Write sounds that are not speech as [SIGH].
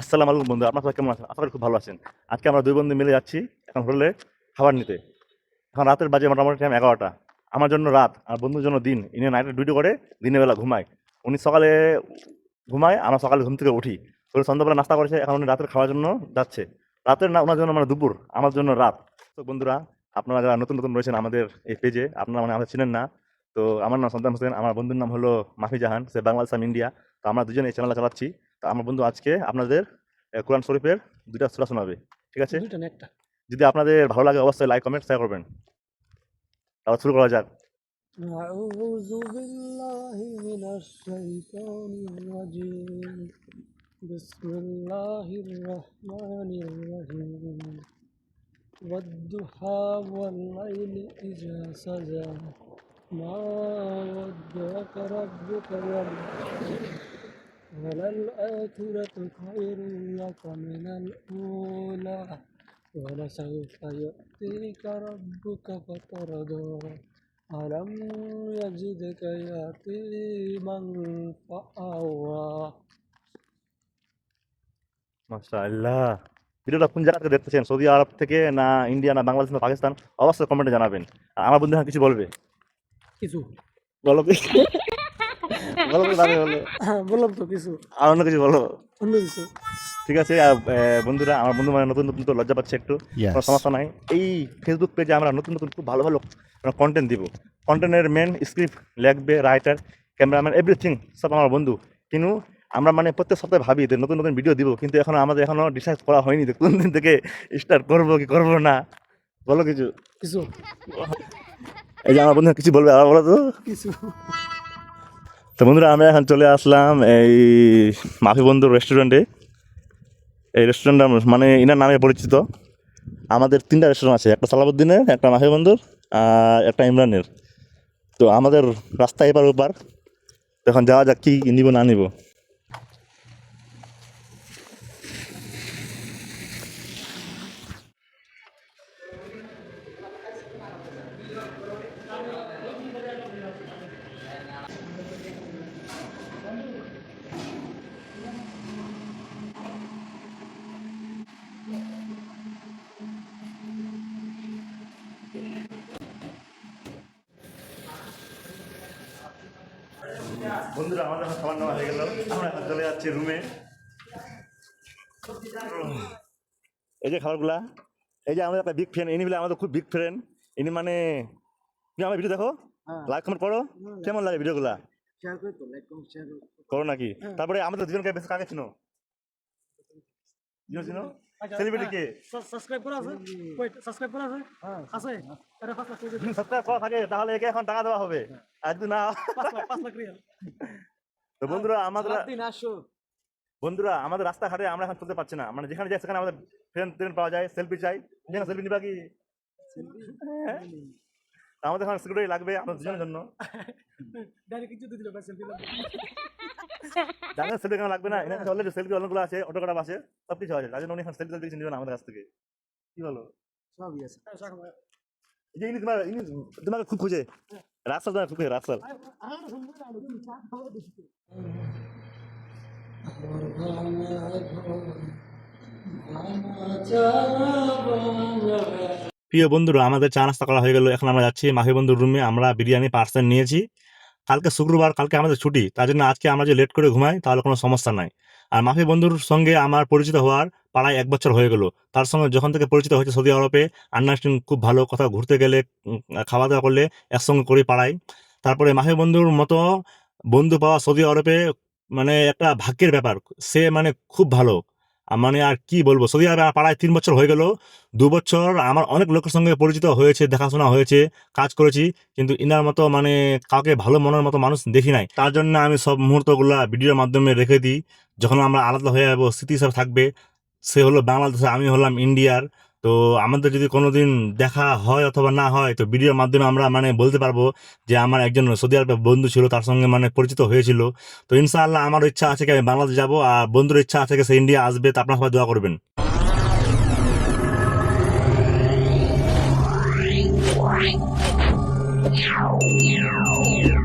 আসসালাম আলাইকুম বন্ধু, আপনার সবাই কেমন আছেন? আশা খুব ভালো আছেন। আজকে আমরা দুই বন্ধু মিলে যাচ্ছি এখন হোটেলে খাবার নিতে। এখন রাতের বাজে মোটামুটি টাইম এগারোটা। আমার জন্য রাত আর বন্ধুর জন্য দিন। ইনি নাইটে ডিউটি করে, দিনের বেলা ঘুমায়। উনি সকালে ঘুমায়, আমরা সকালে ঘুম থেকে উঠি। উনি সন্ধ্যাবেলা নাস্তা করেছে, এখন উনি রাতের খাওয়ার জন্য যাচ্ছে। রাতের না, ওনার জন্য মানে দুপুর, আমার জন্য রাত। তো বন্ধুরা, আপনারা যারা নতুন নতুন রয়েছেন আমাদের এই পেজে আপনারা মানে আমাদের চিনেন না। তো আমার নাম সন্তান হোসেন, আমার বন্ধুর নাম হলো মাফি জাহান, সে বাংলাদেশ ইন্ডিয়া তো আমরা দুজনে এই চ্যানেলটা চালাচ্ছি। আমার বন্ধু আজকে আপনাদের আহ, কোরআন শরীফের দুইটা সূরা শোনাবে ঠিক আছে দুইটা না একটা যদি আপনাদের ভালো লাগে অবশ্যই লাইক কমেন্ট শেয়ার করবেন তাহলে শুরু করা যাক أعوذ بالله من الشيطان الرجيم بسم الله الرحمن الرحيم والضحى والليل إذا سجى ما ودعك ربك وما وللآخرة خير لك من الأولى ولسوف يأتيك ربك فترضى ألم يجدك يتيما فآوى মাশাআল্লাহ ভিডিওটা কোন জায়গা থেকে দেখতেছেন সৌদি আরব থেকে না ইন্ডিয়া না বাংলাদেশ না পাকিস্তান অবশ্যই কমেন্টে জানাবেন আর আমার বন্ধু এখন কিছু বলবে কিছু বলো কি বলো বলো। [LAUGHS] বললাম তো কিছু। আর অন্য কিছু বলো। অন্য কিছু। ঠিক আছে বন্ধুরা আমার বন্ধু মানে নতুন নতুন তো লজ্জা পাচ্ছে একটু। কোনো সমস্যা নাই। এই ফেসবুক পেজে আমরা নতুন নতুন খুব ভালো ভালো কন্টেন্ট দিব। কন্টেন্টের মেন স্ক্রিপ্ট লিখবে রাইটার ক্যামেরাম্যান এভরিথিং সব আমার বন্ধু। কিন্তু আমরা মানে প্রত্যেক সপ্তাহে ভাবি যে নতুন নতুন ভিডিও দিব কিন্তু এখন আমাদের এখনও ডিসাইড করা হয়নি যে কোন দিন থেকে স্টার্ট করব কি করব না। বলো কিছু। কিছু। এই যে আমার বন্ধু কিছু বলবে আবার বলো তো। কিছু। তো বন্ধুরা, আমরা এখন চলে আসলাম এই মাফি বন্ধুর রেস্টুরেন্টে এই রেস্টুরেন্ট মানে ইনার নামে পরিচিত। আমাদের তিনটা রেস্টুরেন্ট আছে, একটা সালাবুদ্দিনের, একটা মাফি বন্ধুর আর একটা ইমরানের। তো আমাদের রাস্তা এপার ওপার। এখন যাওয়া যাক কী নিব না নিব। বন্ধুরা আমাদের এখন খাবার নেওয়া হয়ে গেল। আমরা এখন চলে যাচ্ছি রুমে। এই যে খাবারগুলা এই যে আমাদের একটা বিগ ফ্রেন্ড ইনি বলে আমাদের খুব বিগ ফ্রেন্ড ইনি মানে তুমি আমার ভিডিও দেখো? লাইক কমেন্ট করো। কেমন লাগে ভিডিওগুলা করে নাকি? তারপরে আমাদের দুজনকে বেশি কাকে চিনো? দুজন চিনো? সেলিব্রিটি কে? সাবস্ক্রাইব করা আছে? ওয়েট সাবস্ক্রাইব করা আছে? আছে? আরে লাখ সাবস্ক্রাইব করা থাকে তাহলে একে এখন টাকা দেওয়া হবে। আর যদি না লাখ রিয়াল। তো বন্ধুরা আমাদের দিন আসো। বন্ধুরা আমাদের রাস্তাঘাটে আমরা এখন চলতে পারছি না। মানে যেখানে যাই সেখানে আমাদের ফ্রেন্ড ট্রেন পাওয়া যায় সেলফি চাই। যেখানে সেলফি নিবা কি? হ্যাঁ? আমাদের এখন সিকিউরিটি লাগবে আমাদের দুজনের জন্য। কিছু দিল সেলফি জানেন সেলফি কেন লাগবে না এখানে অলরেডি সেলফি অনেকগুলো আছে অটোগ্রাফ আছে সব কিছু আছে তার জন্য উনি এখন সেলফি নেবেন আমাদের কাছ থেকে। কি বলো? সবই আছে। যে ইনি তোমার ইনি তোমাকে খুব খুঁজে। রাস্তা তোমার খুব খুঁজে রাস্তা প্রিয় বন্ধুরা আমাদের চা নাস্তা করা হয়ে গেল। এখন আমরা যাচ্ছি মাহি বন্ধুর রুমে আমরা বিরিয়ানি পার্সেল নিয়েছি। কালকে শুক্রবার, কালকে আমাদের ছুটি, তার জন্য আজকে আমরা যে লেট করে ঘুমাই, তাহলে কোনো সমস্যা নাই। আর মাফি বন্ধুর সঙ্গে আমার পরিচিত হওয়ার পাড়ায় এক বছর হয়ে গেল। তার সঙ্গে যখন থেকে পরিচিত হয়েছে সৌদি আরবে আন্ডারস্ট্যান্ডিং খুব ভালো কথা, ঘুরতে গেলে খাওয়া দাওয়া করলে একসঙ্গে করি পাড়ায়। তারপরে মাফি বন্ধুর মতো বন্ধু পাওয়া সৌদি আরবে মানে একটা ভাগ্যের ব্যাপার। সে মানে খুব ভালো। মানে আর কি বলব? সৌদি আরবে পাড়ায় তিন বছর হয়ে গেল। দু বছর আমার অনেক লোকের সঙ্গে পরিচিত হয়েছে, দেখাশোনা হয়েছে, কাজ করেছি, কিন্তু ইনার মতো মানে কাউকে ভালো মনের মতো মানুষ দেখি নাই। তার জন্য আমি সব মুহূর্তগুলা ভিডিওর মাধ্যমে রেখে দিই। যখন আমরা আলাদা হয়ে যাব, স্মৃতি হিসাবে থাকবে, সে হলো বাংলাদেশে আমি হলাম ইন্ডিয়ার। তো আমাদের যদি কোনো দিন দেখা হয় অথবা না হয় তো ভিডিওর মাধ্যমে আমরা মানে বলতে পারব যে আমার একজন সৌদি আরবের বন্ধু ছিল তার সঙ্গে মানে পরিচিত হয়েছিল তো ইনশাআল্লাহ আমার ইচ্ছা আছে কি আমি বাংলাদেশ যাব আর বন্ধুর ইচ্ছা আছে কি সে ইন্ডিয়া আসবে তা আপনার সবাই দোয়া করবেন Yeah.